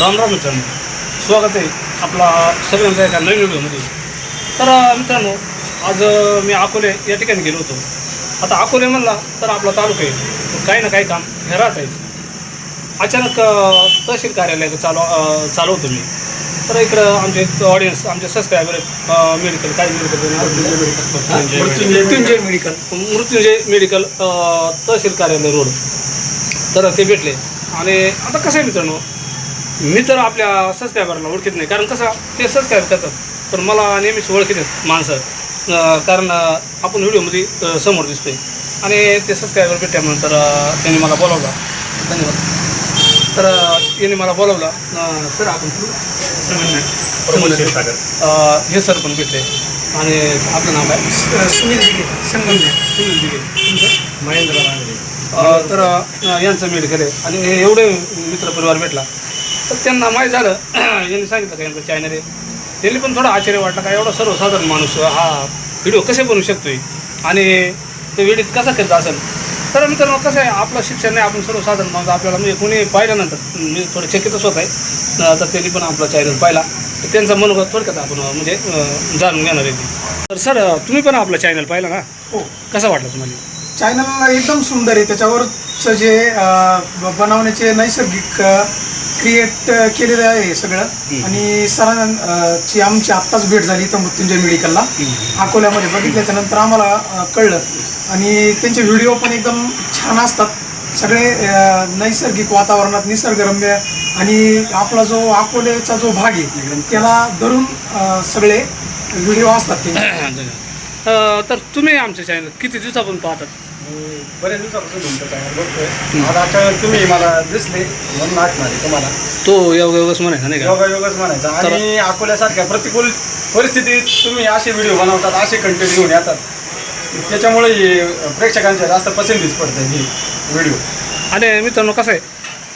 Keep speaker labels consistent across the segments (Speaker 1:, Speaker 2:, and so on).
Speaker 1: राम राम मित्रांनो. स्वागत आहे आपला सगळ्यांचा एका नवीन व्हिडिओमध्ये. तर मित्रांनो आज मी अकोले या ठिकाणी गेलो होतो. आता अकोले म्हणला तर आपला तालुका आहे. काही ना काही काम हे राहत आहे. अचानक तहसील कार्यालय चालू चालवतो मी. तर इकडं आमचे ऑडियन्स आमचे सबस्क्रायबर आहेत. मेडिकल काय medical
Speaker 2: Mrityunjay medical
Speaker 1: Mrityunjay medical tehsil कार्यालय रोड. तर ते भेटले. आणि आता कसं आहे मित्रांनो? मी तर आपल्या सबस्क्रायबरला ओळखीत नाही. कारण कसं ते सबस्क्राईब करतात. पण मला नेहमीच ओळखीत आहेत माणसं. कारण आपण व्हिडिओमध्ये समोर दिसतोय. आणि ते सबस्क्रायबर भेटल्यानंतर त्यांनी मला बोलावलं. धन्यवाद. तर यांनी मला बोलावलं. सर आपण हे सर पण भेटले. आणि आपलं नाव काय?
Speaker 2: सुनील दिघे. संगमनेर
Speaker 1: सुनील दिघे. तुमचं?
Speaker 2: महेंद्र
Speaker 1: तर यांचं मेडिकल आहे. आणि हे एवढे मित्रपरिवार भेटला. तर त्यांना माहीत झालं. यांनी सांगितलं का यांचं चॅनल आहे. त्यांनी पण थोडं आश्चर्य वाटलं का एवढा सर्वसाधारण माणूस हा व्हिडिओ कसे बनवू शकतोय? आणि ते व्हिडिओ कसा करत असेल? तर मित्रांनो कसं आहे आपलं शिक्षण नाही आपण सर्वसाधारण माणूस आपल्याला म्हणजे कोणी पाहिल्यानंतर मी थोडं चकितच होत आहे. तर त्यांनी पण आपला चॅनल पाहिला. तर त्यांचा मनोगत थोडक्यात आपण म्हणजे जाणून घेणार आहे. तर सर तुम्ही पण आपला चॅनल पाहिला ना?
Speaker 2: हो.
Speaker 1: कसा वाटला तुम्हाला?
Speaker 2: चॅनल एकदम सुंदर आहे. त्याच्यावरचं जे बनवण्याचे नैसर्गिक क्रिएट केलेलं आहे सगळं. आणि सरांची आमची आत्ताच भेट झाली इथं मृत्युंजय मेडिकलला. अकोल्यामध्ये बघितल्याच्या नंतर आम्हाला कळलं. आणि त्यांचे व्हिडिओ पण एकदम छान असतात. सगळे नैसर्गिक वातावरणात निसर्गरम्य. आणि आपला जो अकोल्याचा जो भाग आहे त्याला धरून सगळे व्हिडिओ असतात
Speaker 1: अ, तर तुम्ही आमचं चॅनल किती दिवसापासून पाहतात?
Speaker 3: बरेच दिवसापासून तुमचं चॅनल बघतोय. आज अचानक तुम्ही मला दिसले म्हणून आठवण आली तुम्हाला.
Speaker 1: तो योग योगच म्हणायचा नाही का?
Speaker 3: योगा योगच म्हणायचा. आणि अकोल्यासारख्या प्रतिकूल परिस्थितीत तुम्ही असे व्हिडिओ बनवतात असे कंटेंट घेऊन येतात. त्याच्यामुळे हे प्रेक्षकांच्या जास्त पसंतीच पडते ही व्हिडिओ.
Speaker 1: आणि मित्रांनो कसं आहे?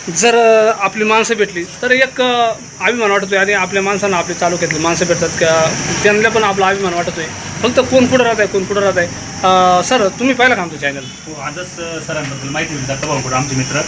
Speaker 1: जर आपली माणसं भेटली तर एक अभिमान वाटतोय आणि आपल्या माणसांना आपल्या तालुक्यातली माणसं भेटतात. का त्यांना पण आपला अभिमान वाटतोय. फक्त कोण कुठं राहत आहे कोण कुठं राहत आहे सर तुम्ही पाहिलं का आमचं चॅनल
Speaker 4: हो आजच सरांबद्दल माहिती दिली दत्ता भाऊकडे आमचे मित्र.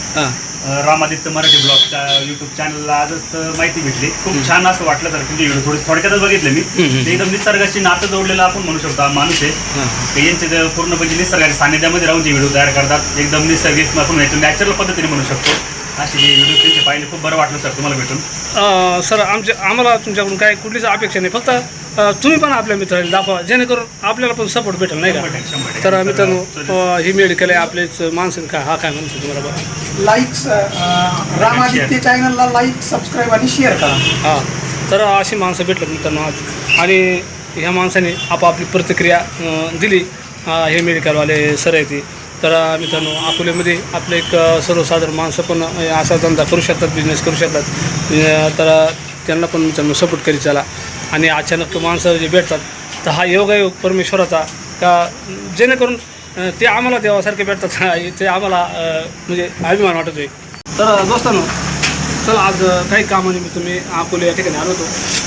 Speaker 4: रामादित्य मराठी ब्लॉगच्या युट्यूब चॅनलला आजच माहिती भेटली. खूप छान असं वाटलं तर तुमचे व्हिडिओ थोडे थोडक्यातच बघितले मी. ते एकदम निसर्गाशी नातं जोडलेलं आपण म्हणू शकतो हा माणूस आहे. यांचे पूर्णपणे निसर्गाच्या सानिध्यामध्ये राहून जे व्हिडिओ तयार करतात एकदम निसर्गिक आपण नॅचरल पद्धतीने म्हणू शकतो. असे जे व्हिडिओ त्यांचे पाहिले. खूप बरं वाटलं सर तुम्हाला भेटून.
Speaker 1: अ, सर आमच्या आम्हाला तुमच्याकडून काय कुठलीच अपेक्षा नाही. फक्त अ, तुम्ही पण आपल्या मित्राला दाखवा. जेणेकरून आपल्याला पण सपोर्ट भेटेल नाही
Speaker 4: शंभर
Speaker 1: का
Speaker 4: टक्के, शंभर टक्के.
Speaker 1: तर मित्रांनो अ, ही मेडिकल आहे आपलेच. माणसं का? हा काय म्हणतो तुम्हाला? बघा
Speaker 2: लाईक्स रामादित्य चॅनलला लाईक सबस्क्राईब आणि शेअर करा.
Speaker 1: हां. तर अशी माणसं भेटलं मित्रांनो आज. आणि ह्या माणसाने आपापली प्रतिक्रिया अं, दिली. अं, हे मेडिकलवाले सर आहे ते. तर मित्रांनो अकोल्यामध्ये आपले एक सर्वसाधारण माणसं पण असा धंदा करू शकतात बिझनेस करू शकतात. तर त्यांना पण मित्रांनो सपोर्ट करीत चला. आणि अचानक माणसं जे भेटतात तर हा योगायोग परमेश्वराचा. का जेणेकरून ते आम्हाला देवासारखे भेटतात ते आम्हाला म्हणजे अभिमान वाटत आहे तर दोस्तांनो चला आज काही कामानिमित्त मी अकोले या ठिकाणी आलो होतो.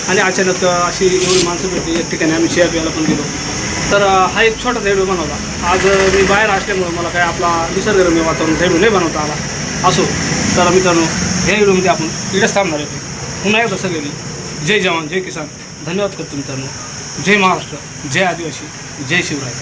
Speaker 1: आणि अचानक अशी एवढी माणसं भेटली या ठिकाणी आम्ही शेअर प्यायला पण गेलो. तर हा एक छोटासा व्हिडिओ बनवला आज मी बाहेर असल्यामुळं मला काय आपला निसर्गरम्य वातावरण व्हिडिओ नाही बनवता आला. असो तर मित्रांनो या व्हिडिओमध्ये आपण इकडेच थांबणार आहे. पुन्हा एकदा सगळ्यांनी जय जवान जय किसान. धन्यवाद करतो मित्रांनो. जय महाराष्ट्र जय आदिवासी जय शिवराय.